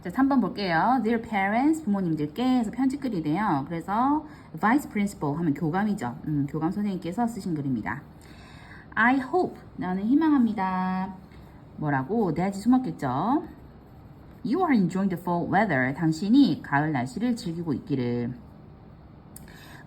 자, 3번 볼게요. Their parents, 부모님들께 해서 편지 글이래요. 그래서 vice principal 하면 교감이죠. 음, 교감 선생님께서 쓰신 글입니다. I hope, 나는 희망합니다. 뭐라고? 대야지 숨었겠죠? You are enjoying the fall weather. 당신이 가을 날씨를 즐기고 있기를.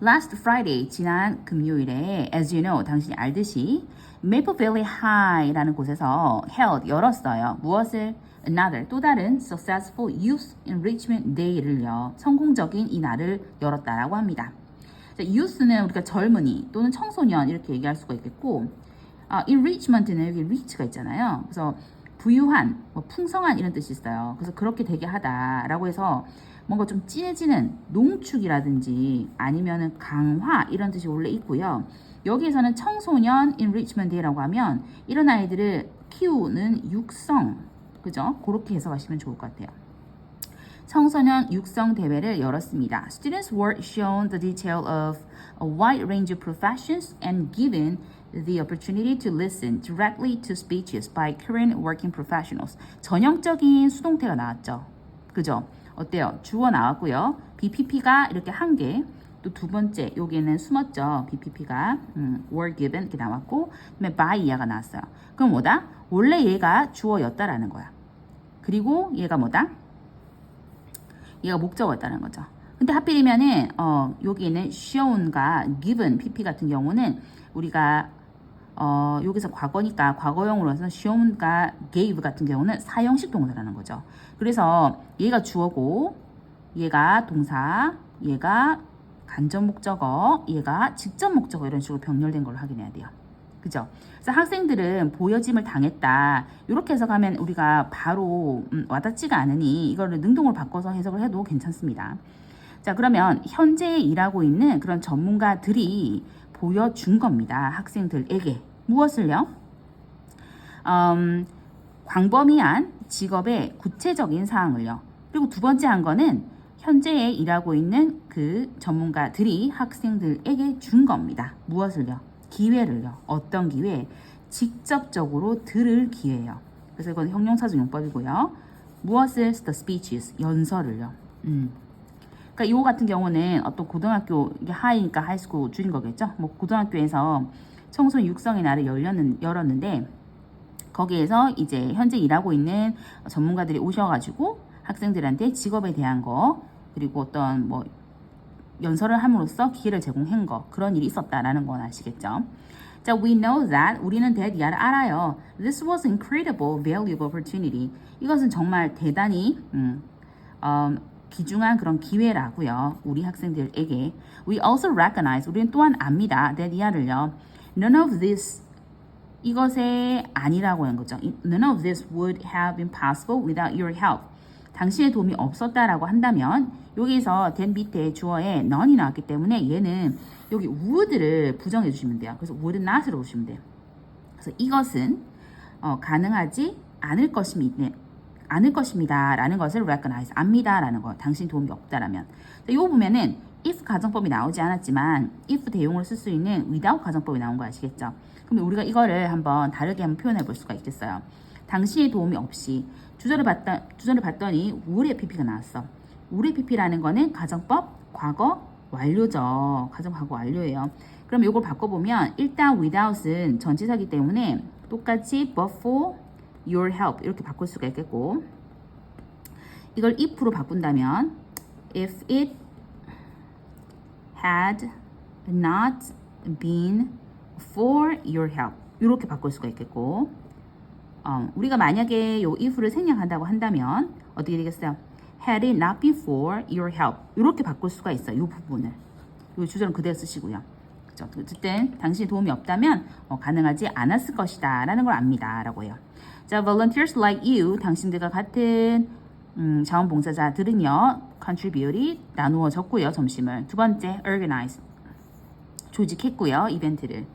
Last Friday, 지난 금요일에, as you know, 당신이 알듯이 Maple Valley High라는 곳에서 held, 열었어요. 무엇을? Another, 또 다른 Successful Youth Enrichment Day를요. 성공적인 이 날을 열었다라고 합니다. 자, youth는 우리가 젊은이 또는 청소년 이렇게 얘기할 수가 있겠고, 아, enrichment는 여기 rich가 있잖아요. 그래서 부유한, 뭐 풍성한 이런 뜻이 있어요. 그래서 그렇게 되게 하다라고 해서 뭔가 좀 진해지는 농축이라든지 아니면은 강화 이런 뜻이 원래 있고요. 여기에서는 청소년 enrichment day라고 하면 이런 아이들을 키우는 육성, 그죠? 그렇게 해석하시면 좋을 것 같아요. 청소년 육성 대회를 열었습니다. Students were shown the detail of a wide range of professions and given the opportunity to listen directly to speeches by current working professionals. 전형적인 수동태가 나왔죠. 그죠? 어때요? 주어 나왔고요. BPP가 이렇게 한 개. 또 두 번째 여기에는 숨었죠. BPP가 음, were given 이렇게 나왔고 그다음에 by 이하가 나왔어요. 그럼 뭐다? 원래 얘가 주어였다라는 거야. 그리고 얘가 뭐다? 얘가 목적어였다는 거죠. 근데 하필이면은 어 여기에는 shown과 given pp 같은 경우는 우리가 어 여기서 과거니까 과거형으로서 shown과 gave 같은 경우는 사형식 동사라는 거죠. 그래서 얘가 주어고 얘가 동사, 얘가 간접 목적어, 얘가 직접 목적어 이런 식으로 병렬된 걸로 확인해야 돼요. 그죠? 그래서 학생들은 보여짐을 당했다. 이렇게 해석하면 우리가 바로 음, 와닿지가 않으니 이거를 능동으로 바꿔서 해석을 해도 괜찮습니다. 자, 그러면 현재 일하고 있는 그런 전문가들이 보여준 겁니다. 학생들에게. 무엇을요? 음, 광범위한 직업의 구체적인 사항을요. 그리고 두 번째 한 거는 현재에 일하고 있는 그 전문가들이 학생들에게 준 겁니다. 무엇을요? 기회를요. 어떤 기회? 직접적으로 들을 기회예요. 그래서 이건 형용사적 용법이고요. 무엇을 the speeches 연설을요. 음. 그러니까 이거 같은 경우는 어떤 고등학교 이게 하이니까 하이스쿨 줄인 거겠죠. 뭐 고등학교에서 청소년 육성의 날을 열렸는, 열었는데 거기에서 이제 현재 일하고 있는 전문가들이 오셔가지고 학생들한테 직업에 대한 거 그리고 어떤 뭐 연설을 함으로써 기회를 제공한 거 그런 일이 있었다라는 건 아시겠죠? 자, we know that 우리는 이하를 알아요. This was incredible, valuable opportunity. 이것은 정말 대단히 음, 음, 귀중한 그런 기회라고요. 우리 학생들에게. We also recognize 우리는 또한 압니다. 이하를요. None of this 이것에 아니라고 하는 거죠. None of this would have been possible without your help. 당신의 도움이 없었다라고 한다면 여기서 된 밑에 주어에 none이 나왔기 때문에 얘는 여기 would를 부정해 주시면 돼요. 그래서 would not으로 보시면 돼요. 그래서 이것은 어, 가능하지 않을 것입니다. 않을 것입니다. 라는 것을 recognize, 압니다. 라는 거. 당신 도움이 없다라면. 이거 보면은 if 가정법이 나오지 않았지만 if 대용으로 쓸 수 있는 without 가정법이 나온 거 아시겠죠? 그럼 우리가 이거를 한번 다르게 한번 표현해 볼 수가 있겠어요. 당신의 도움이 없이 주저를 봤다, 주저를 봤더니 우울의 PP가 나왔어. 우울의 PP라는 거는 가정법 과거 완료죠. 가정 과거 완료예요. 그럼 이걸 바꿔보면 일단 without은 전치사기 때문에 똑같이 but for your help 이렇게 바꿀 수가 있겠고 이걸 if로 바꾼다면 if it had not been for your help 이렇게 바꿀 수가 있겠고 어, 우리가 만약에 요 if를 생략한다고 한다면 어떻게 되겠어요? Had it not been for your help 이렇게 바꿀 수가 있어요. 이 부분을 이 주절은 그대로 쓰시고요. 그죠? 어쨌든 당신이 도움이 없다면 어, 가능하지 않았을 것이다 라는 걸 압니다 라고 해요. 자, volunteers like you 당신들과 같은 음, 자원봉사자들은요 contribute이 나누어졌고요 점심을. 두 번째 organize. 조직했고요 이벤트를.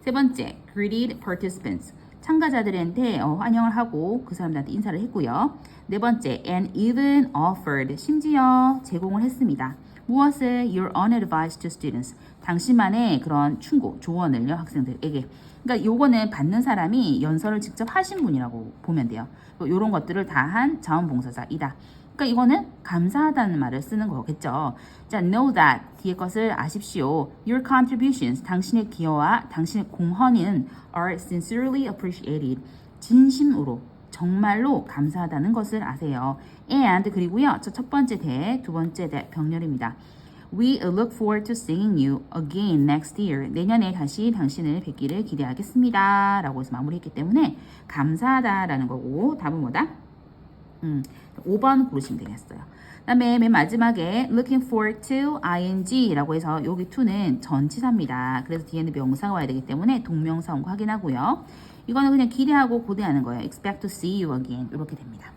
세 번째 greeted participants. 참가자들한테 어, 환영을 하고 그 사람들한테 인사를 했고요. 네 번째, and even offered, 심지어 제공을 했습니다. 무엇을? Your own advice to students. 당신만의 그런 충고, 조언을요, 학생들에게. 그러니까 요거는 받는 사람이 연설을 직접 하신 분이라고 보면 돼요. 이런 것들을 다 한 자원봉사자이다. 그러니까 이거는 감사하다는 말을 쓰는 거겠죠. 자, know that 뒤에 것을 아십시오. Your contributions, 당신의 기여와 당신의 공헌은 are sincerely appreciated. 진심으로 정말로 감사하다는 것을 아세요. And 그리고요. 저첫 번째 대, 두 번째 대 병렬입니다. We look forward to seeing you again next year. 내년에 다시 당신을 뵙기를 기대하겠습니다. 라고 해서 마무리했기 때문에 감사하다라는 거고 답은 뭐다? 음, 5번 고르시면 되겠어요. 그 다음에 맨 마지막에 looking forward to ing라고 해서 여기 to는 전치사입니다. 그래서 뒤에는 명사가 와야 되기 때문에 동명사원 확인하고요. 이거는 그냥 기대하고 고대하는 거예요. expect to see you again 이렇게 됩니다.